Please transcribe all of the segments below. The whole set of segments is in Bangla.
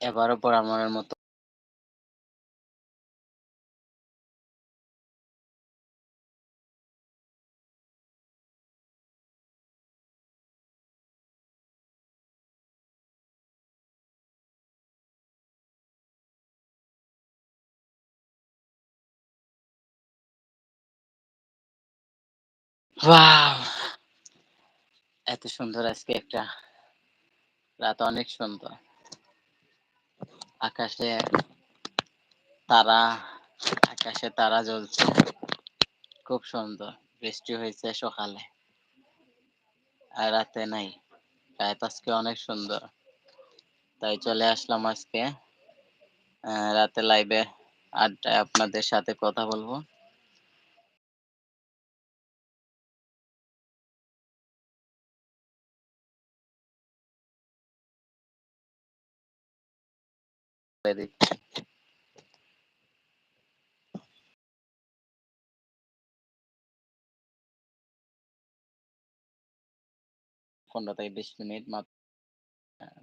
এবারও বরাবরের মতো এত সুন্দর আজকে একটা রাত অনেক সুন্দর। আকাশে তারা আকাশে তারা জ্বলছে। খুব সুন্দর। বৃষ্টি হয়েছে সকালে। আর রাতে নাই। রাত আজকে অনেক সুন্দর। তাই চলে আসলাম আজকে। রাতে লাইভে আড্ডায় আপনাদের সাথে কথা বলব। দিচ্ছি। পনেরো থেকে বিশ মিনিট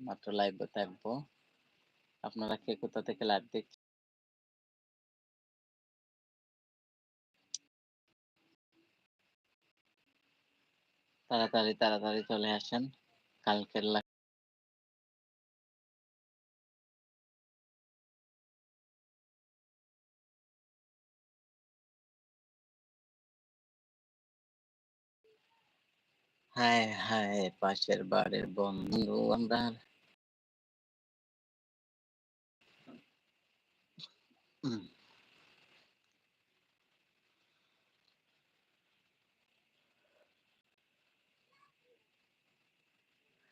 মাত্র লাইভে থাকব। আপনারা কে কোথা থেকে লাইভ দেখছেন? তাড়াতাড়ি, তাড়াতাড়ি চলে আসেন। কালকের হায়, হায় পাশের বাড়ির বন্ধু আমরা।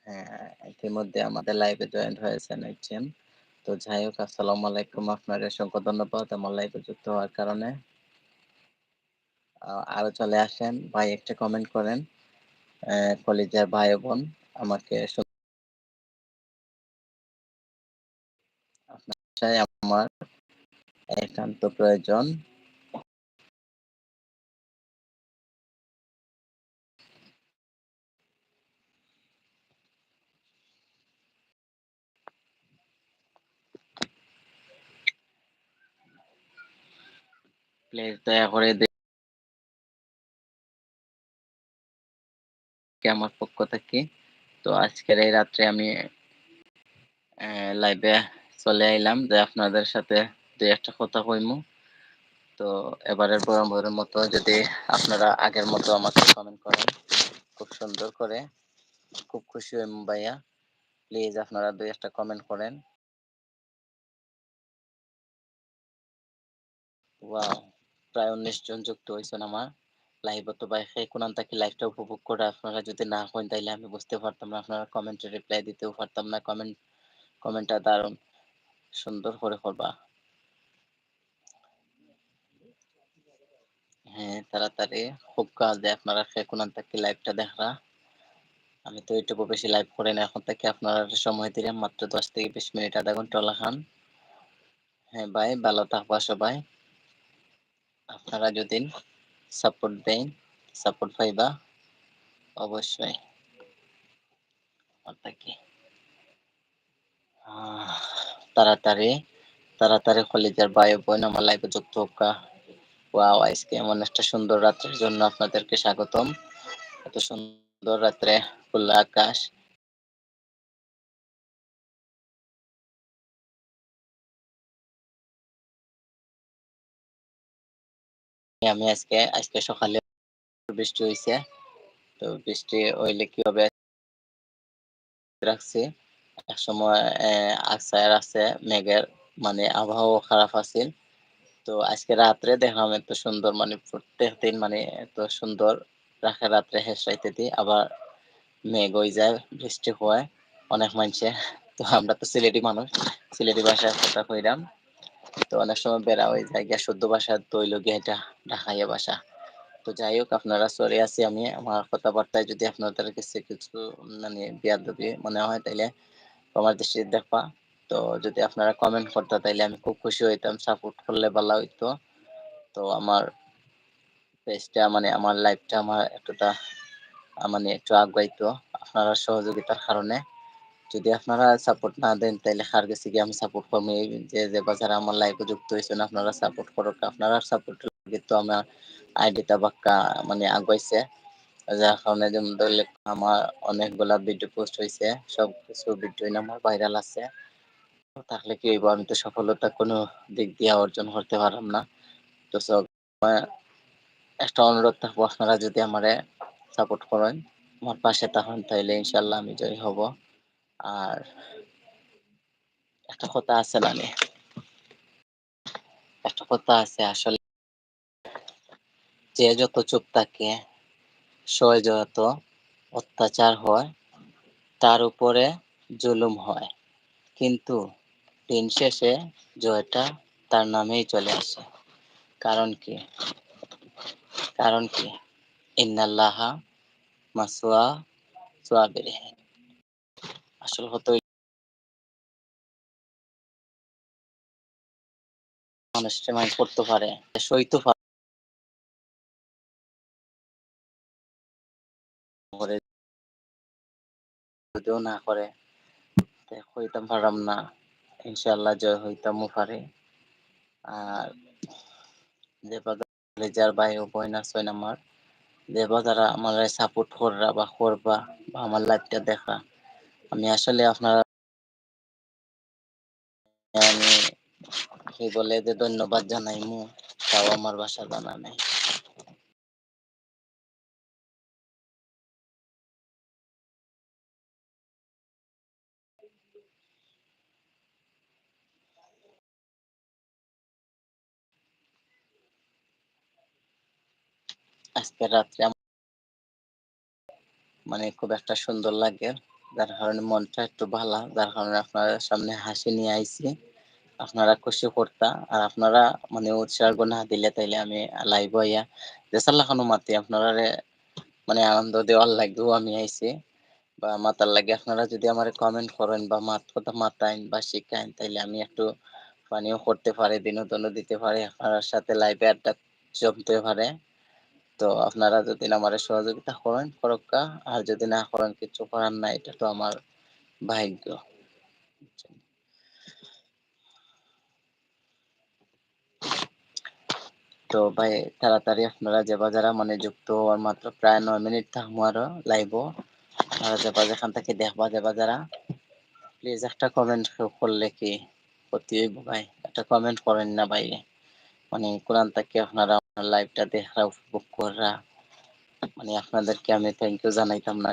হ্যাঁ, ইতিমধ্যে আমাদের লাইভে জয়েন্ট হয়েছেন একজন। তো যাই হোক আসসালামু আলাইকুম। আপনাকে অসংখ্য ধন্যবাদ আমার লাইভে যুক্ত হওয়ার কারণে। আরও চলে আসেন। ভাই একটা কমেন্ট করেন। কলিজার ভাই বোন আমাকে আমার একান্ত প্রয়োজন। প্লিজ দয়া করে আমার পক্ষ থেকে। তো আজকের এই রাত্রে আমি লাইভে চলে আইলাম যে আপনাদের সাথে ২-১ টা কথা কইমু। তো এবারের বরাবরের মতো যদি আপনারা আগের মতো আমাকে কমেন্ট করেন খুব সুন্দর করে, খুব খুশি হইমু ভাইয়া। প্লিজ আপনারা ২-১ কমেন্ট করেন। প্রায় ১৯ জন যুক্ত হইছেন আমার লাইভে। তো ভাই সেই কোনান থাকি লাইভটা উপভোগ করে আপনারা যদি না কইন তাইলে আমি বুঝতে পারতাম না। আপনারা কমেন্টে রিপ্লাই দিতেও পারতাম না। কমেন্ট কমেন্টটা দারুণ সুন্দর করে করবা। হ্যাঁ, তাড়াতাড়ি খুব কাজ দেয় আপনারা কোনান থাকি লাইভটা দেখরা। আমি তো এইটুকু বেশি লাইভ করি না। এখন থেকে আপনারা সময় দিলেন মাত্র ১০ থেকে ২০ মিনিট আধা ঘণ্টা লাগান। হ্যাঁ ভাই, ভালো থাকবা সবাই। আপনারা যদি সাপোর্ট দেন, সাপোর্ট পাইবা অবশ্যই। তাড়াতাড়ি, তাড়াতাড়ি কলিজার ও বোন আমার লাইভে যুক্ত হোক্কা। ওয়াও! আজকে এমন একটা সুন্দর রাত্রের জন্য আপনাদেরকে স্বাগতম। এত সুন্দর রাত্রে খোলা আকাশ। আমি আজকে আজকে সকালে বৃষ্টি হইছে। তো বৃষ্টি হইলে কি হবে রাখছি। একসময় অ্যা আছাড় আছে মেঘের মানে আবহাওয়া খারাপ আছিল। তো আজকে রাত্রে দেখলাম এত সুন্দর মানে প্রত্যেক দিন মানে এত সুন্দর রাখে রাত্রে শেষ রাইতেদি আবার মেঘ হয়ে যায়, বৃষ্টি হয় অনেক মানষে। তো আমরা তো সিলেটি মানুষ। সিলেটি ভাষায় কথা কইরাম। তো অনেক সময় বেড়া হয়ে যায়, গিয়া শুদ্ধ ভাষা তো হইল গিয়া এটা ঢাকাইয়া ভাষা। তো যাই হোক, আপনারা সরি আছি আমি, আমার কথাবার্তায় যদি আপনাদের কাছে কিছু মানে বেয়াদবি মনে হয় তাইলে ক্ষমার দৃষ্টিতে দেখবা। তো যদি আপনারা কমেন্ট করতা তাইলে আমি খুব খুশি হইতাম। সাপোর্ট করলে ভালো হইতো। তো আমার পেজটা মানে আমার লাইফটা আমার এতটা মানে একটু আগাইতো, আপনারা সহযোগিতার কারণে। যদি আপনারা সাপোর্ট না দেন তাহলে কার কাছে গিয়ে আমি সাপোর্ট করব যে যে বাজারে আমার লাইফে যুক্ত হয়েছেন, আপনারা সাপোর্ট করুক। আপনারা সাপোর্ট কিন্তু আমার আইডিটা বাক্কা মানে আগাইছে। যার কারণে যেমন ধরলে আমার অনেকগুলা ভিডিও পোস্ট হয়েছে সব কিছু ভিডিও আমার ভাইরাল আছে। তাহলে কি হইব? আমি তো সফলতা কোনো দিক দিয়ে অর্জন করতে পারলাম না। তো সব একটা অনুরোধ থাকব, আপনারা যদি আমারে সাপোর্ট করেন, আমার পাশে তখন তাইলে ইনশাল্লাহ আমি জয় হব। আর একটা কথা আছে না একটা কথা আছে আসলে। যে যত চুপ থাকে সয় যত অত্যাচার হয়, তার উপরে জুলুম হয়। কিন্তু দিন শেষে জয়টা তার নামেই চলে আসে। কারণ কি? কারণ কি? ইন্নাল্লাহা মাসুয়া সোয়াবিরে আসল হতো মানুষ মাইন্ড করতে পারে সইতে পারে। যদিও না করে হইতাম পারাম না। ইনশাল্লাহ জয় হইতামও পারে। আর যে যার ভাই ও বোন আছেন আমার যে যারা আমার সাপোর্ট কররা বা করবা বা আমার লাইফটা দেখা। আমি আসলে আপনার আমি কি বলে যে ধন্যবাদ জানাই মু তাও আমার বাসা জানা নেই আজকে রাত্রে মানে খুব একটা সুন্দর লাগে। যার কারণে মনটা একটু ভালো, যার কারণে আপনার সামনে হাসি নিয়ে আইছি। আপনারা খুশি করতা, আর আপনারা মানে উৎসর্গ না দিলে তাইলে আমি লাইভ হইয়া দেশাল্লাহ মাতি আপনারা মানে আনন্দ দেওয়ার লাগেও আমি আইছি। বা মাতার লাগে আপনারা যদি আমার কমেন্ট করেন বা মাত কথা মাতাইন বা শিখাইন, তাইলে আমি একটু পানিও করতে পারি, বিনোদনও দিতে পারি। আপনার সাথে লাইভে আড্ডা জমতে পারে। তো আপনারা যদি আমার সহযোগিতা করেন করক্কা আর যদি না করেন, কিছু করার না এটা তো আমার ভাগ্য। তো ভাই, তাড়াতাড়ি আপনারা যাবা যারা মানে যুক্ত হওয়ার মাত্র প্রায় নয় মিনিট থাকব আরও লাইভ। আপনারা যাবা যেখান থেকে দেখবা যাবা যারা প্লিজ একটা কমেন্ট করলে কি হইব ভাই? একটা কমেন্ট করেন না ভাই। মানে কোরআন থেকে আপনারা আমার লাইভটা দেখা উপভোগ করা মানে আপনাদেরকে আমি থ্যাংক ইউ জানাইতাম না।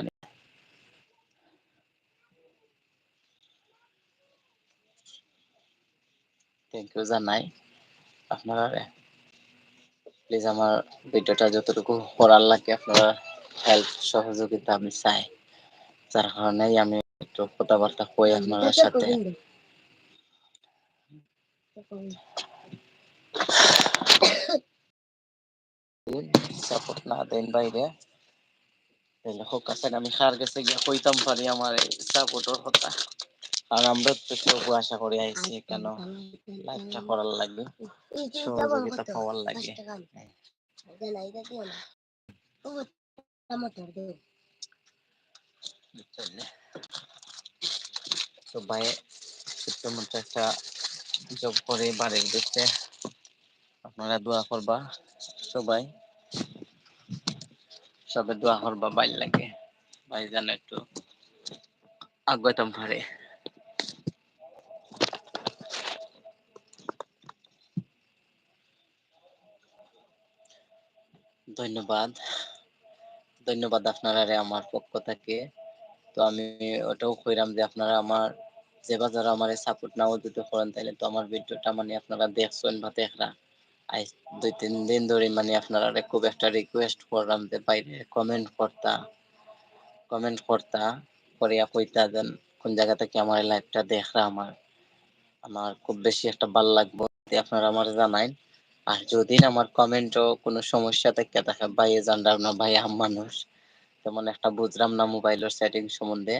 থ্যাংক ইউ জানাই। আপনারা প্লিজ আমার ভিডিওটা যতটুকু করার লাগে আপনারা হেল্প সহযোগিতা আমি চাই। যার কারণেই আমি একটু কথাবার্তা কই আপনার সাথে। সাপোর্ট না দেন বাইরে। তাহলে হোক আছেন আমি কার কাছে গিয়ে কইতাম পারি আমার এই সাপোর্টের কথা। আর আমরা তো সব আশা করি আইছি কেন লাইভটা করার লাগে সহযোগিতা পাওয়ার লাগে তো ভাই ছোট্ট মতো একটা জব করে বাড়ির দিচ্ছে আপনারা দোয়া করবা সবাই। সবে দোয়া করবা বাইর লাগে। ভাই যেন একটু আগাইতাম পারে। ধন্যবাদ। ধন্যবাদ আপনারা আমার পক্ষ থেকে। তো আমি ওটাও কইরাম যে আপনারা আমার, যে যারা আমার সাপোর্ট নাও দিতে করেন তাহলে তো আমার ভিডিওটা মানে আপনারা দেখছেন বা দেখরা। দুই, তিন দিন ধরে মানে আপনারা খুব একটা রিকোয়েস্ট করলাম যে, বাইরে কমেন্ট করতা কমেন্ট করতা, করিয়া কইতা দেন, কোন জায়গা থেকে আমার লাইভটা দেখরা আমার। আমার খুব বেশি একটা ভালো লাগবে আপনারা আমার জানাইন। আর যদি আমার কমেন্টও কোনো সমস্যা থেকে থাকে ভাই জানলাম না, ভাই আম মানুষ। তেমন একটা বুঝলাম না মোবাইলের সেটিং সম্বন্ধে।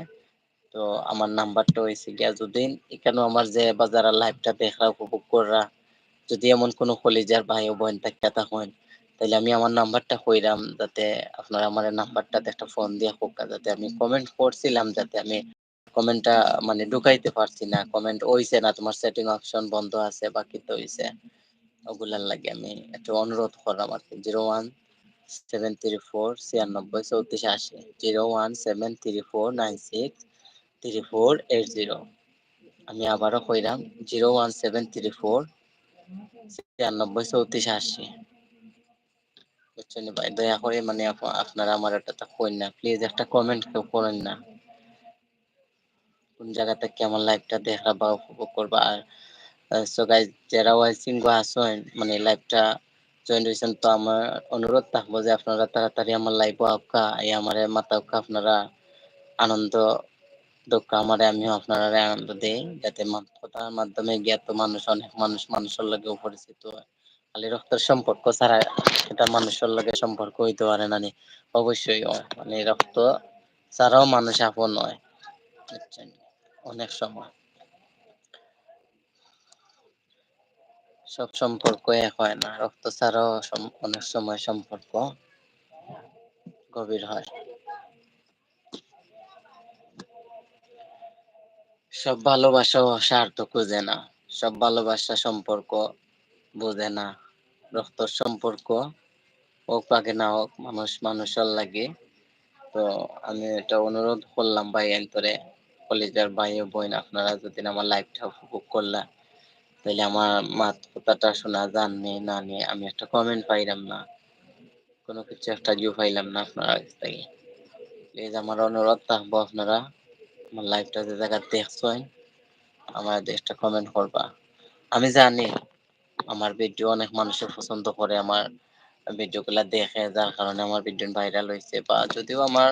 তো আমার নাম্বারটা হয়েছে যদি এখানে আমার যে বাজার লাইভটা দেখরা, উপভোগ করা যদি এমন কোনো কলেজের ভাই ও বোন থাকে তখন তাহলে আমি আমার নাম্বারটা কইরাম যাতে আপনারা আমার নাম্বারটাতে একটা ফোন দিয়ে হোক যাতে আমি কমেন্ট করছিলাম যাতে আমি কমেন্টটা মানে ঢুকাইতে পারছি না। কমেন্ট হইছে না, তোমার সেটিং অপশন বন্ধ আছে বা কিছু হইছে। ওগুলার লাগে আমি একটু অনুরোধ করলাম আর কি। Zero one seven three four ছিয়ানব্বই চৌত্রিশ আশি। Zero one seven three four nine six three four eight zero আমি আবারও কইরাম zero one seven three four ছিয়ানব্বই, চৌত্রিশ বুঝছেন ভাই? দয়া করে মানে আপনারা আমার একটা না। প্লিজ একটা কমেন্ট কেউ করেন না। কোন জায়গা থেকে আমার লাইভটা দেখা বা উপভোগ করবা। আর সো যারা আসেন মানে লাইভটা জয়েন হয়েছেন তো আমার অনুরোধ থাকব যে আপনারা তাড়াতাড়ি আমার লাইভ আউকা এই আমার মাথা আপনারা আনন্দ দুঃখ আমারে, আমিও আপনারা আনন্দ দেই, যাতে কথার মাধ্যমে জ্ঞাত মানুষ, অনেক মানুষ মানুষের লগে পরিচিত খালি রক্তের সম্পর্ক ছাড়া এটা মানুষের লগে সম্পর্ক হইতে পারে না অবশ্যই মানে রক্ত ছাড়াও মানুষ আপন হয় অনেক সময়। সব সম্পর্ক এক হয় না, রক্ত ছাড়াও অনেক সময় সম্পর্ক গভীর হয়। সব ভালোবাসা স্বার্থ খুঁজে না। সব ভালোবাসা সম্পর্ক বোঝে না। রক্ত সম্পর্ক হোক পাকে না হোক, মানুষ মানুষের লাগে। তো আমি এটা অনুরোধ করলাম ভাই এন্তরে কলেজের ভাই ও বোন, আপনারা যদি আমার লাইফটা উপভোগ করলা, তাহলে আমার মাত কথাটা শোনা জাননি না নিয়ে আমি একটা কমেন্ট পাইলাম না। কোনো কিছু একটা জিও পাইলাম না আপনারা প্লিজ আমার অনুরোধ থাকব আপনারা। আমার লাইভটা যে জায়গা দেখছেন আমার একটা কমেন্ট করবা। আমি জানি আমার ভিডিও অনেক মানুষের পছন্দ করে, আমার ভিডিও গুলা দেখে, যার কারণে আমার ভিডিও ভাইরাল হয়েছে, বা যদিও আমার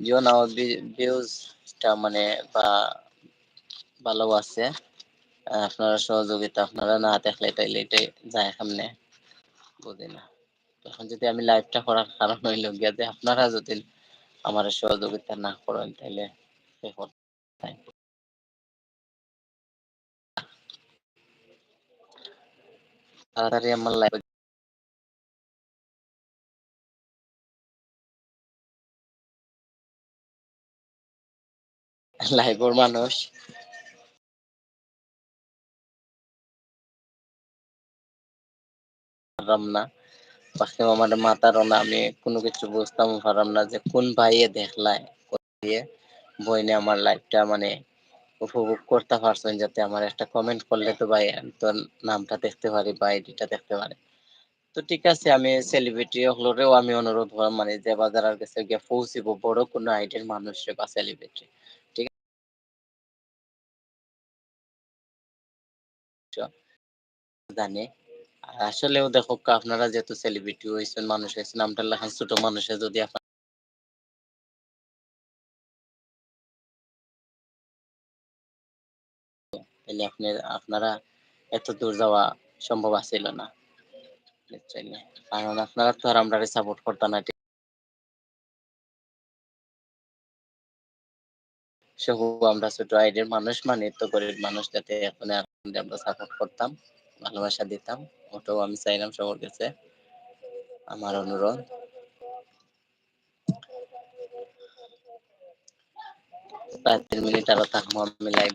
জিও নাও ভিউজটা মানে বা ভালো আছে আপনারা সহযোগিতা আপনারা না দেখলে এটাই যায় সামনে, বুঝি না। তখন যদি আমি লাইভটা করার কারণ হইল গিয়া যে আপনারা যদি আমার সহযোগিতা না করেন তাইলে তাড়াতাড়ি আমার না আমার মাতার না আমি কোনো কিছু বুঝতাম পারলাম না যে কোন ভাইয়ে দেখলাই বইনে আমার লাইফটা মানে উপভোগ করতে পারছেন যাতে আমার একটা কমেন্ট করলে তো ভাই তোর নামটা দেখতে পারি বা আইডিটা দেখতে পারি। তো ঠিক আছে, আমি সেলিব্রিটি হলেও আমি অনুরোধ করলাম মানে যে বাজারের কাছে গিয়ে পৌঁছিব, বড় কোনো আইডির মানুষ বা সেলিব্রিটি ঠিক জানে। আসলেও দেখো, আপনারা যেহেতু সেলিব্রিটি হয়েছেন, মানুষ হয়েছেন নামটা লেখান ছোট মানুষে যদি আপনার তাহলে আপনার, আপনারা এত দূর যাওয়া সম্ভব আছিল না। কারণ আপনারা তো আর আমরা সাপোর্ট করতাম না। সবু আমরা ছোট আইডির মানুষ মানে তো গরিব মানুষ, যাতে এখন আমরা সাপোর্ট করতাম, ভালোবাসা দিতাম। ওটাও আমি চাইলাম সবার কাছে। আমার অনুরোধ। তিন মিনিট আরও থাকব, আমি লাইভ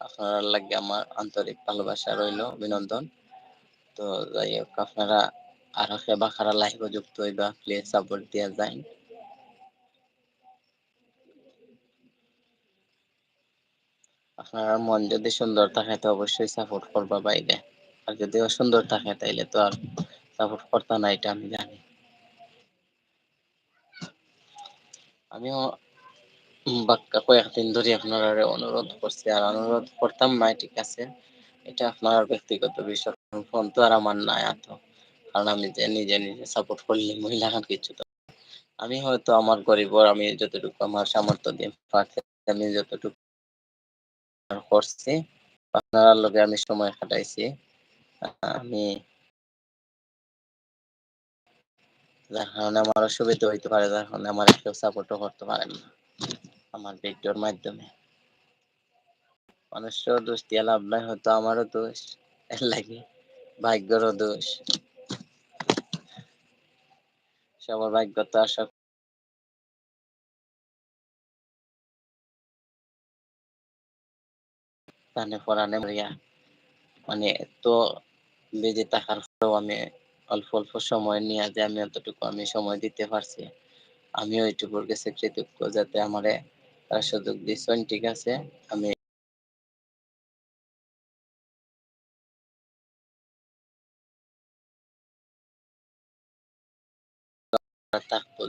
আপনারা লাগে আমার আন্তরিক ভালোবাসা রইল, অভিনন্দন। তো যাই হোক, আপনারা আরও সেবা খারা লাইভ যুক্ত হইবা প্লিজ সাপোর্ট দিয়া যায় আপনার মন যদি সুন্দর থাকে তো অবশ্যই সাপোর্ট করবা বাইরে। আর যদি অসুন্দর থাকে তাইলে তো আর সাপোর্ট করতে না, এটা আমি জানি। আমিও কয়েকদিন ধরে আপনারা অনুরোধ করছি। আর অনুরোধ করতাম না ঠিক আছে। এটা আপনার ব্যক্তিগত বিষয়। ফোন তো আর আমার নাই এত। কারণ আমি যে নিজে নিজে সাপোর্ট করলে মহিলা কিছু তো আমি হয়তো আমার গরিব আমি যতটুকু আমার সামর্থ্য দিয়ে আমি যতটুকু করছি, আপনার লগে আমি সময় কাটাইছি। আমি যার কারণে আমার অসুবিধা হইতে পারে, যার কারণে আমার কেউ সাপোর্টও করতে পারেন না। আমার ভিডিওর মাধ্যমে। মানুষের দোষ দিয়ে লাভ নাই, হয়তো আমারও দোষ। এর লাগে ভাগ্যেরও দোষ। সবার ভাগ্য তো সব প্রাণে পরাণে মরিয়া। মানে এত বেজে থাকার পরেও আমি অল্প অল্প সময় নিয়ে যে আমি অতটুকু আমি সময় দিতে পারছি, আমিও এইটুকুর কাছে কৃতজ্ঞ যাতে আমারে সুযোগ দিচ্ছেন ঠিক আছে? আমি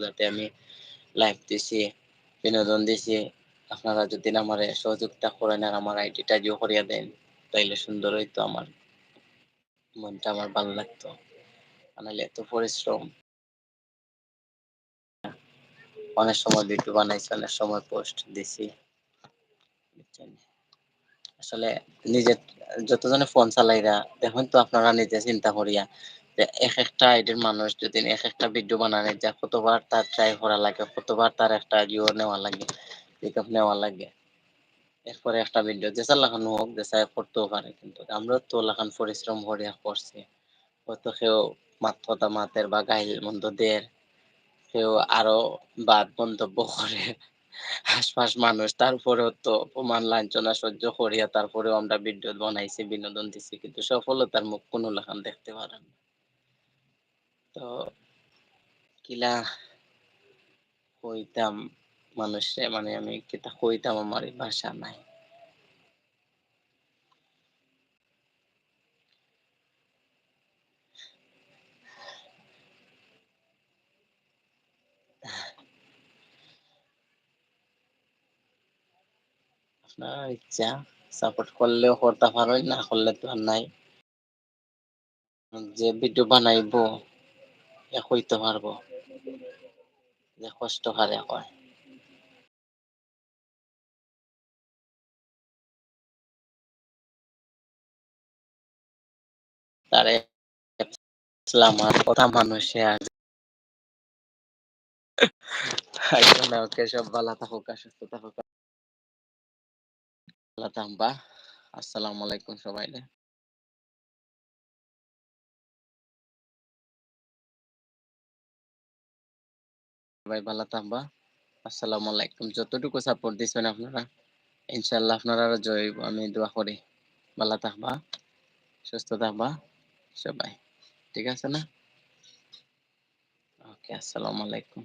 যাতে আমি লাইভ দিছি, বিনোদন দিছি। আপনারা যদি আমার সহযোগিতা করেন আর আমার আইডিটা জিও করিয়া দেন, তাইলে সুন্দর হইতো আমার, মনটা আমার ভালো লাগতো। নাহলে এত পরিশ্রম। অনেক সময় ভিডিও বানাইছি, অনেক সময় পোস্ট দিছি। আসলে নিজে যতজনে ফোন চালাইরা, দেখুন তো আপনারা নিজে চিন্তা করিয়া যে এক একটা আইডির মানুষ যদি এক একটা ভিডিও বানানো যায় কতবার তার ট্রাই করা লাগে, কতবার তার একটা ভিউ নেওয়া লাগে পিক আপ নেওয়া লাগে। এরপরে একটা ভিডিও যে লাগানো হোক, যে চাই করতেও পারে, কিন্তু আমরা তো লাগান পরিশ্রম করিয়া করছি। হয়তো কেউ মাত কথা মাতের বা গাইল মন্দ দের কেউ আরও বাদ মন্তব্য করে আশপাশ মানুষ তারপরেও তো অপমান লাঞ্ছনা সহ্য করিয়া তারপরেও আমরা ভিডিও বানাইছি, বিনোদন দিছি, কিন্তু সফলতার মুখ কোনো লাখান দেখতে পারেন। তো কিলা কইতাম মানুষে মানে আমি কিতা কইতাম আমার ভাষা নাই আপনার ইচ্ছা। সাপোর্ট করলেও করতে পারেন না করলে তো আর নাই। যে ভিডিও বানাইবো, এ কইতে পারব। যে কষ্ট হারে কয়। তারে আমার কথা মানুষে আর সব ভালো থাকুক, আর সুস্থ থাকুক। ভালো থাকবা আসসালামু আলাইকুম সবাই সবাই ভালো থাকবা আসসালামু আলাইকুম যতটুকু সাপোর্ট দিচ্ছেন আপনারা ইনশাল্লাহ আপনারা জয় হইব আমি দোয়া করি ভালো থাকবা সুস্থ থাকবা সবাই ঠিক আছে না ওকে আসসালামু আলাইকুম